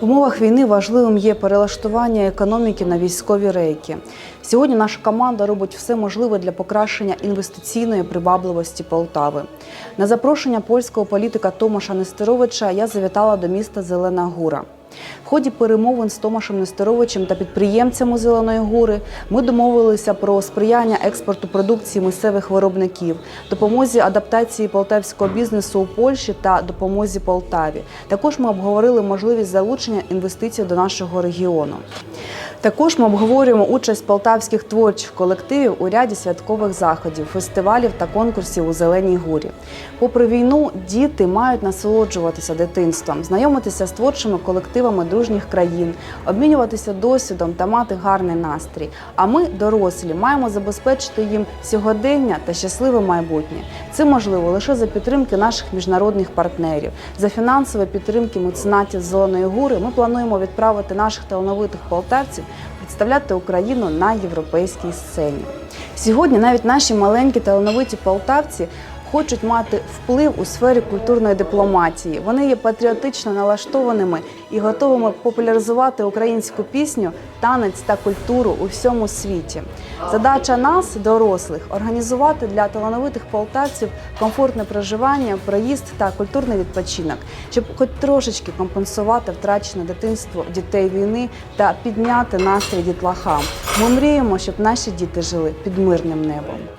В умовах війни важливим є перелаштування економіки на військові рейки. Сьогодні наша команда робить все можливе для покращення інвестиційної привабливості Полтави. На запрошення польського політика Томаша Нестеровича я завітала до міста Зелена Гура. В ході перемовин з Томашем Нестеровичем та підприємцями Зеленої гури ми домовилися про сприяння експорту продукції місцевих виробників, допомозі адаптації полтавського бізнесу у Польщі та допомозі Полтаві. Також ми обговорили можливість залучення інвестицій до нашого регіону. Також ми обговорюємо участь полтавських творчих колективів у ряді святкових заходів, фестивалів та конкурсів у Зеленій Гурі. Попри війну, діти мають насолоджуватися дитинством, знайомитися з творчими колективами дружніх країн, обмінюватися досвідом та мати гарний настрій. А ми, дорослі, маємо забезпечити їм сьогодення та щасливе майбутнє. Це можливо лише за підтримки наших міжнародних партнерів. За фінансової підтримки меценатів Зеленої гури ми плануємо відправити наших талановитих полтавців представляти Україну на європейській сцені. Сьогодні навіть наші маленькі талановиті полтавці хочуть мати вплив у сфері культурної дипломатії. Вони є патріотично налаштованими і готовими популяризувати українську пісню, танець та культуру у всьому світі. Задача нас, дорослих, організувати для талановитих полтавців комфортне проживання, проїзд та культурний відпочинок, щоб хоч трошечки компенсувати втрачене дитинство дітей війни та підняти настрій дітлахам. Ми мріємо, щоб наші діти жили під мирним небом.